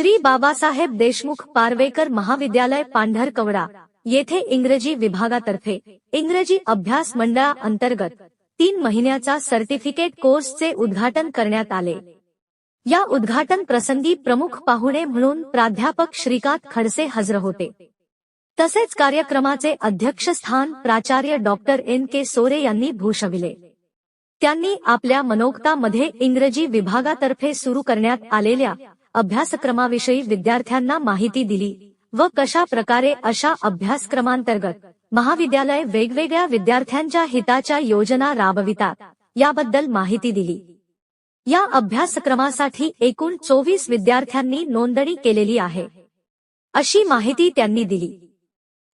श्री बाबासाहेब देशमुख पारवेकर महाविद्यालय पांढरकवडा येथे इंग्रजी विभागातर्फे इंग्रजी अभ्यास मंडळा अंतर्गत तीन महिन्याचा सर्टिफिकेट कोर्सचे उद्घाटन करण्यात आले. या उद्घाटन प्रसंगी प्रमुख पाहुणे म्हणून प्राध्यापक श्रीकांत खडसे हजर होते. तसेच कार्यक्रमाचे अध्यक्षस्थान प्राचार्य डॉक्टर एन के सोरे यांनी भूषविले. त्यांनी आपल्या मनोक्तामध्ये इंग्रजी विभागातर्फे सुरू करण्यात आलेल्या अभ्यासक्रमाविषयी विद्यार्थ्यांना माहिती दिली व कशा प्रकारे अशा अभ्यासक्रमांतर्गत महाविद्यालय वेगवेगळ्या विद्यार्थ्यांच्या हिताच्या योजना राबवितात याबद्दल माहिती दिली. या अभ्यासक्रमासाठी एकूण चोवीस विद्यार्थ्यांनी नोंदणी केलेली आहे. अशी माहिती त्यांनी दिली.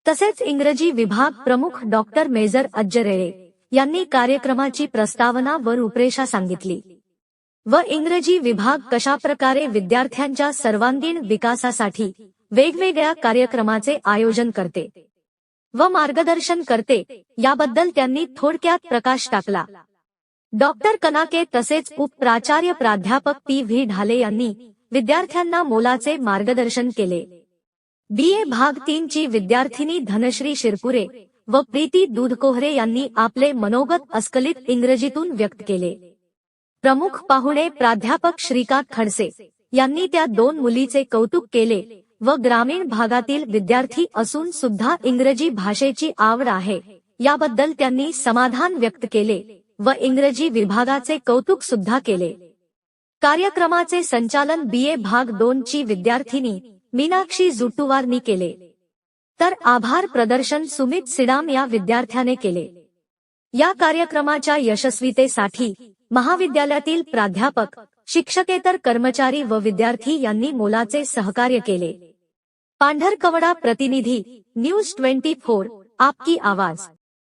तसेच इंग्रजी विभाग प्रमुख डॉक्टर मेजर अज्जरेळे यांनी कार्यक्रमाची प्रस्तावना व रूपरेषा सांगितली. व इंग्रजी विभाग कशाप्रकारे विद्यार्थ्यांच्या सर्वांगीण विकासासाठी वेगवेगळ्या कार्यक्रमाचे आयोजन करते व मार्गदर्शन करते याबद्दल त्यांनी थोडक्यात प्रकाश टाकला. डॉक्टर कनाके तसेच उपप्राचार्य प्राध्यापक पी. व्ही. ढाले यांनी विद्यार्थ्यांना मोलाचे मार्गदर्शन केले. बी. ए. भाग तीन ची विद्यार्थिनी धनश्री शिरपुरे व प्रीती दूधकोहरे यांनी आपले मनोगत अस्खलित इंग्रजीतून व्यक्त केले. प्रमुख पाहुणे प्राध्यापक श्रीकांत खडसे यांनी त्या दोन मुलीचे कौतुक केले व ग्रामीण भागातील विद्यार्थी असून सुद्धा इंग्रजी भाषेची आवड आहे. याबद्दल त्यांनी समाधान व्यक्त केले व इंग्रजी विभागाचे कौतुक सुद्धा केले. कार्यक्रमाचे संचालन बीए भाग दोन ची विद्यार्थिनी मीनाक्षी जुटुवारनी केले. तर आभार प्रदर्शन सुमित सिडाम या विद्यार्थ्याने केले. या कार्यक्रमाच्या यशस्वीतेसाठी महाविद्यालयातील प्राध्यापक शिक्षकेतर कर्मचारी व विद्यार्थी यांनी मोलाचे सहकार्य केले. पांढरकवडा प्रतिनिधी न्यूज ट्वेंटी फोर आपकी आवाज.